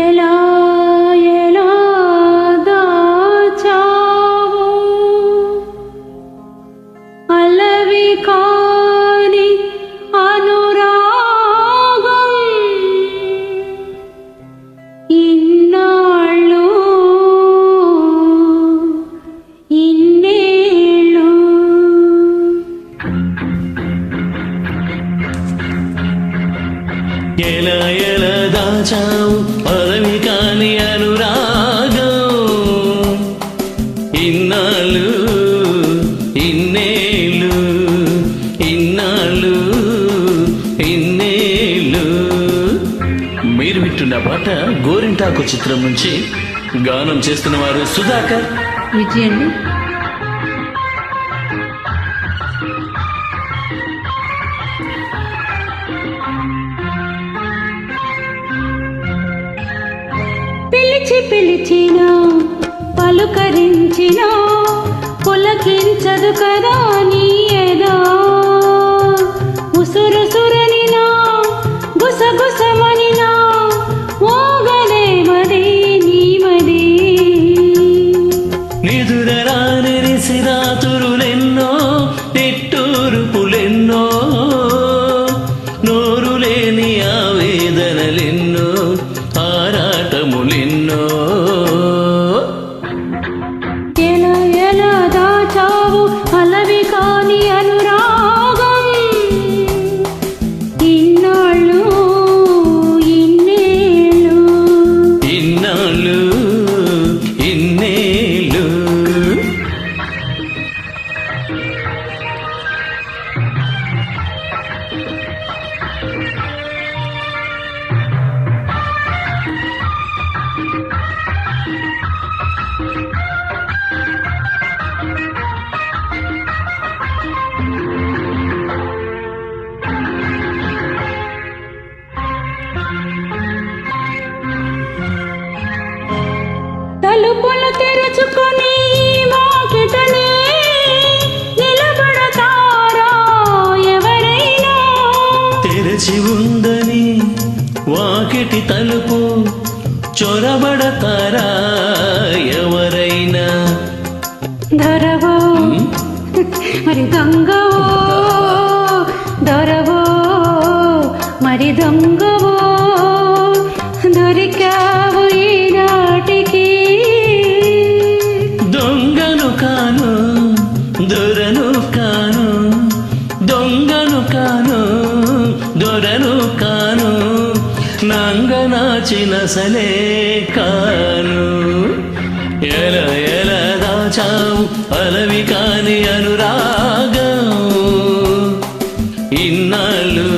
ఎలా ఎలా దాచావు అలవి కాని ఎలా ఎలా దాచావు పదవి కాని అనురాగం. ఇన్నాళ్ళు ఇన్నేళ్ళు ఇన్నాళ్ళు ఇన్నేళ్ళు. మీరు వింటున్న పాట గోరింటాకు చిత్రం నుంచి గానం చేస్తున్న వారు సుధాకర్. విజయ్ పిలిచి పిలిచిన పలుకరించిన పులకించదు కదా నీ ఏదో ఉసురుసురనినా గుసగుస తలుపులు తెరుచుకొని వాకిటనే నిలబడతారా ఎవరైనా? తెరచి ఉందని వాకిటి తలుపు చొరబడతారా ఎవరైనా? దొరవో మరి దొంగవో దొరవో మరి దొంగవో? కాను దొంగను కాను దొరను కాను నంగనాచిన సలే కాను. ఎల ఎల దాచావు అలవి కాని అనురాగం ఇన్నాళ్ళు